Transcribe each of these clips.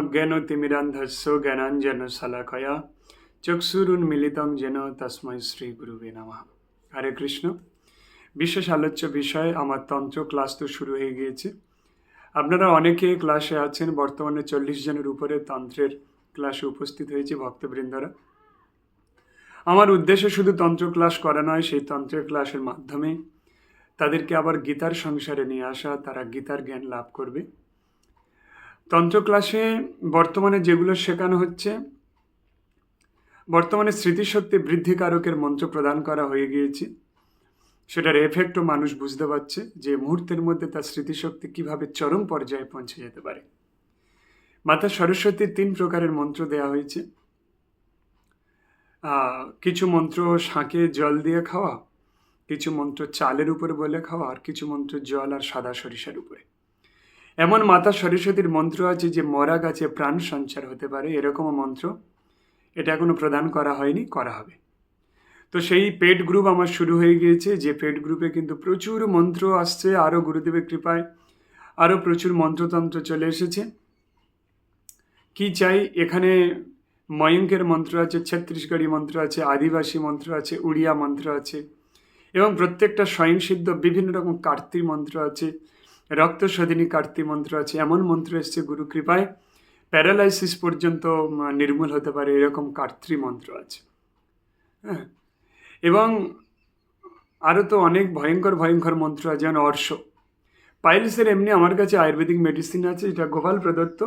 অজ্ঞানতিমিরান্ধস্য জ্ঞানাঞ্জন শালাকয়া চক্ষুরুন্মিলিতং যেন তস্মৈ শ্রী গুরুবে নমঃ হরে কৃষ্ণ বিশেষ আলোচ্য বিষয় আমার তন্ত্র ক্লাস তো শুরু হয়ে গিয়েছে। আপনারা অনেকে ক্লাসে আছেন, বর্তমানে চল্লিশ জনের উপরে তন্ত্রের ক্লাসে উপস্থিত হয়েছে ভক্তবৃন্দরা। আমার উদ্দেশ্য শুধু তন্ত্র ক্লাস করা নয়, সেই তন্ত্রের ক্লাসের মাধ্যমে তাদেরকে আবার গীতার সংসারে নিয়ে আসা, তারা গীতার জ্ঞান লাভ করবে। তন্ত্র ক্লাসে বর্তমানে যেগুলো শেখানো হচ্ছে, বর্তমানে স্মৃতিশক্তি বৃদ্ধিকারকের মন্ত্র প্রদান করা হয়ে গিয়েছে। সেটার এফেক্টও মানুষ বুঝতে পারছে যে মুহূর্তের মধ্যে তার স্মৃতিশক্তি কীভাবে চরম পর্যায়ে পৌঁছে যেতে পারে। মাতা সরস্বতীর তিন প্রকারের মন্ত্র দেওয়া হয়েছে। কিছু মন্ত্র শাঁকে জল দিয়ে খাওয়া, কিছু মন্ত্র চালের উপরে বলে খাওয়া, আর কিছু মন্ত্র জল আর সাদা সরিষার উপরে। এমন মাতা সরস্বতীর মন্ত্র আছে যে মরা গাছে প্রাণ সঞ্চার হতে পারে এরকম মন্ত্র। এটা এখনও প্রদান করা হয়নি, করা হবে। তো সেই পেড গ্রুপ আমার শুরু হয়ে গিয়েছে, যে পেড গ্রুপে কিন্তু প্রচুর মন্ত্র আসছে, আরও গুরুদেবের কৃপায় আরও প্রচুর মন্ত্রতন্ত্র চলে এসেছে। কি চাই? এখানে ময়ঙ্কের মন্ত্র আছে, ছত্তিশগড়ি মন্ত্র আছে, আদিবাসী মন্ত্র আছে, উড়িয়া মন্ত্র আছে, এবং প্রত্যেকটা স্বয়ংসিদ্ধ বিভিন্ন রকম কার্তিক মন্ত্র আছে। রক্ত শোধিনী কার্তিক মন্ত্র আছে, এমন মন্ত্র এসছে, গুরু কৃপায়, প্যারালাইসিস পর্যন্ত নির্মূল হতে পারে, এরকম কার্ত্রী মন্ত্র আছে। হ্যাঁ এবং আরও তো অনেক ভয়ঙ্কর ভয়ঙ্কর মন্ত্র আছে, যেমন অর্শ। পাইলসের এমনি আমার কাছে আয়ুর্বেদিক মেডিসিন আছে যেটা গোপাল প্রদত্ত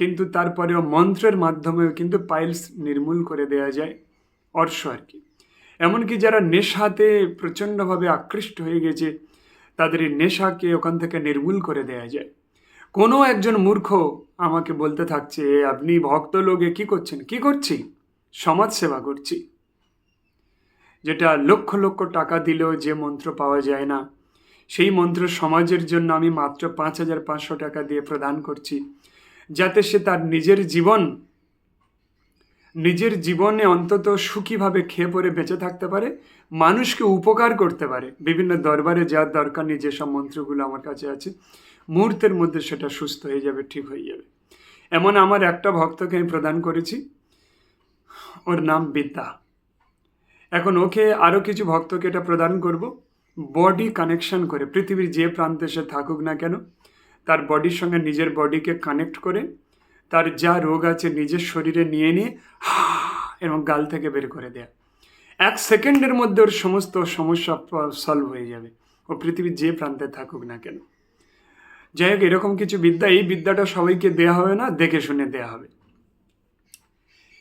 কিন্তু তারপরেও মন্ত্রের মাধ্যমেও কিন্তু পাইলস নির্মূল করে দেওয়া যায়, অর্শ আর কি। এমনকি যারা নেশাতে প্রচণ্ডভাবে আকৃষ্ট হয়ে গেছে তাদের এই নেশাকে ওখান থেকে নির্মূল করে দেয়া যায়। কোনো একজন মূর্খ আমাকে বলতে থাকছে "এ, আপনি ভক্ত লোকে কি করছেন? কি করছি? সমাজ সেবা করছি। যেটা লক্ষ লক্ষ টাকা দিলেও যে মন্ত্র পাওয়া যায় না সেই মন্ত্র সমাজের জন্য আমি মাত্র পাঁচ হাজার পাঁচশো টাকা দিয়ে প্রদান করছি যাতে সে তার নিজের জীবন নিজের জীবনে অন্তত সুখীভাবে খেয়ে পরে বেঁচে থাকতে পারে, মানুষকে উপকার করতে পারে। বিভিন্ন দরবারে যার দরকার নেই, যেসব মন্ত্রগুলো আমার কাছে আছে, মুহূর্তের মধ্যে সেটা সুস্থ হয়ে যাবে, ঠিক হয়ে যাবে। এমন আমার একটা ভক্তকে আমি প্রদান করেছি, ওর নাম বিদ্যা। এখন ওকে আরও কিছু ভক্তকে এটা প্রদান করব। বডি কানেকশন করে, পৃথিবীর যে প্রান্তে সে থাকুক না কেন, তার বডির সঙ্গে নিজের বডিকে কানেক্ট করে তার যা রোগ আছে নিজের শরীরে নিয়ে নিয়ে এবং গাল থেকে বের করে দেয়া এক সেকেন্ডের মধ্যে ওর সমস্ত সমস্যা সলভ হয়ে যাবে। ও পৃথিবীর যে প্রান্তে থাকুক না কেন। যাই হোক, এরকম কিছু বিদ্যা, এই বিদ্যাটা সবাইকে দেয়া হবে না, দেখে শুনে দেয়া হবে।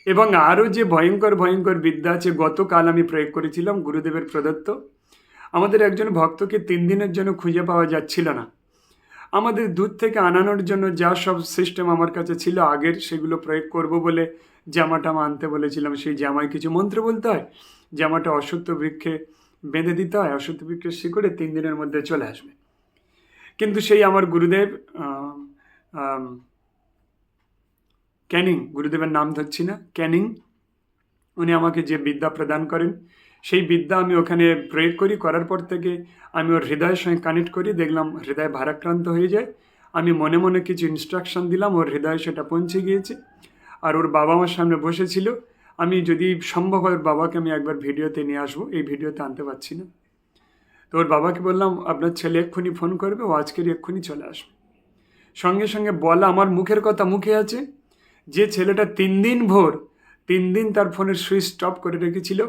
এবং আরও যে ভয়ঙ্কর ভয়ঙ্কর বিদ্যা আছে, গতকাল আমি প্রয়োগ করেছিলাম, গুরুদেবের প্রদত্ত। আমাদের একজন ভক্তকে তিন দিনের জন্য খুঁজে পাওয়া যাচ্ছিল না। আমাদের দূর থেকে আনানোর জন্য যা সব সিস্টেম আমার কাছে ছিল, আগের সেগুলো প্রয়োগ করব বলে জামাটা আনতে বলেছিলাম। সেই জামায় কিছু মন্ত্র বলতে হয়। জামাটা অসত্য বৃক্ষে বেঁধে দিতে হয় অসত্য বৃক্ষের শিকড়ে তিন দিনের মধ্যে চলে আসবে। কিন্তু সেই আমার গুরুদেব ক্যানিং, গুরুদেবের নাম ধরছি না, ক্যানিং, উনি আমাকে যে বিদ্যা প্রদান করেন সেই বিদ্যা আমি ওখানে প্রয়োগ করি, করার পর থেকে আমি ওর হৃদয়ের সঙ্গে কানেক্ট করি, দেখলাম হৃদয় ভারাক্রান্ত হয়ে যায়। আমি মনে মনে কিছু ইনস্ট্রাকশন দিলাম, ওর হৃদয়ে সেটা পৌঁছে গিয়েছে। আর ওর বাবা আমার সামনে বসেছিল। আমি যদি সম্ভব হয় ওর বাবাকে আমি একবার ভিডিওতে নিয়ে আসব, এই ভিডিওতে আনতে পারছি না। তো ওর বাবাকে বললাম, আপনার ছেলে এক্ষুনি ফোন করবে, ও আজকের এক্ষুনি চলে আসবে। সঙ্গে সঙ্গে বলা আমার মুখের কথা মুখে আছে। যে ছেলেটা তিন দিন ভোর, তিন দিন তার ফোনের সুইচ স্টপ করে রেখেছিল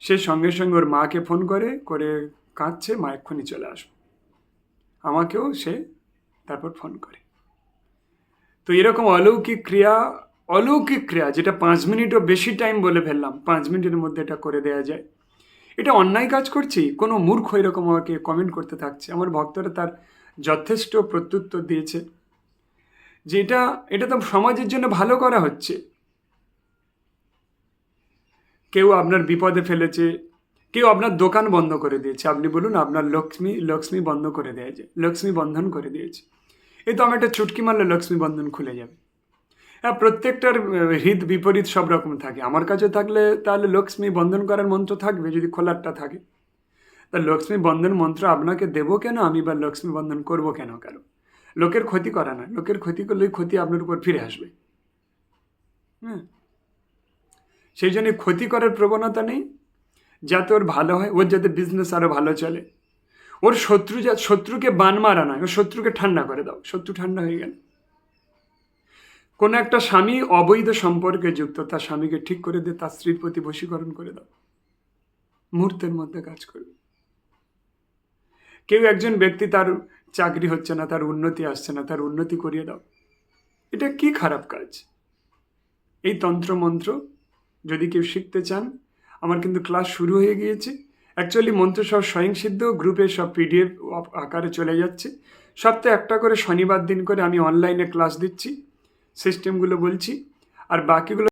সে সঙ্গে সঙ্গে ওর মাকে ফোন করে করে কাঁদছে, মা এক্ষুনি চলে আসবে। আমাকেও সে তারপর ফোন করে। তো এরকম অলৌকিক ক্রিয়া অলৌকিক ক্রিয়া, যেটা পাঁচ মিনিটও বেশি টাইম বলে ফেললাম, পাঁচ মিনিটের মধ্যে এটা করে দেওয়া যায়। এটা অন্যায় কাজ করছি, কোনো মূর্খ এরকম আমাকে কমেন্ট করতে থাকছে। আমার ভক্তরা তার যথেষ্ট প্রত্যুত্তর দিয়েছে যে এটা এটা তো সমাজের জন্য ভালো করা হচ্ছে। কেউ আপনার বিপদে ফেলেছে, কেউ আপনার দোকান বন্ধ করে দিয়েছে। আপনি বলুন, আপনার লক্ষ্মী লক্ষ্মী বন্ধ করে দিয়েছে, লক্ষ্মী বন্ধন করে দিয়েছে। এই তো আমি একটা চুটকি মারলে লক্ষ্মী বন্ধন খুলে যাবে। হ্যাঁ প্রত্যেকটার হিত বিপরীত সব রকম থাকে। আমার কাছে থাকলে তাহলে লক্ষ্মী বন্ধন করার মন্ত্র থাকবে, যদি খোলারটা থাকে। তা লক্ষ্মী বন্ধন মন্ত্র আপনাকে দেবো কেন? আমি বা লক্ষ্মী বন্ধন করব কেন কারও? লোকের ক্ষতি করা না লোকের ক্ষতি করলে ক্ষতি আপনার উপর ফিরে আসবে। হ্যাঁ সেই জন্য ক্ষতি করার প্রবণতা নেই। যাতে ওর ভালো হয়, ওর যাতে বিজনেস আরও ভালো চলে। ওর শত্রু যা, শত্রুকে বান মারা নয়, ওর শত্রুকে ঠান্ডা করে দাও, শত্রু ঠান্ডা হয়ে গেল। কোনো একটা স্বামী অবৈধ সম্পর্কে যুক্ত, তার স্বামীকে ঠিক করে দিয়ে তার স্ত্রীর প্রতি বশীকরণ করে দাও। মুহূর্তের মধ্যে কাজ করবে। কেউ একজন ব্যক্তি তার চাকরি হচ্ছে না, তার উন্নতি আসছে না, তার উন্নতি করিয়ে দাও। এটা কি খারাপ কাজ? এই তন্ত্রমন্ত্র যদি কেউ শিখতে চান, আমার কিন্তু ক্লাস শুরু হয়ে গিয়েছে। অ্যাকচুয়ালি মন্ত্র সব স্বয়ংসিদ্ধ গ্রুপে সব পিডিএফ আকারে চলে যাচ্ছে। সপ্তাহে একটা করে শনিবার দিন করে আমি অনলাইনে ক্লাস দিচ্ছি। সিস্টেমগুলো বলছি। আর বাকিগুলো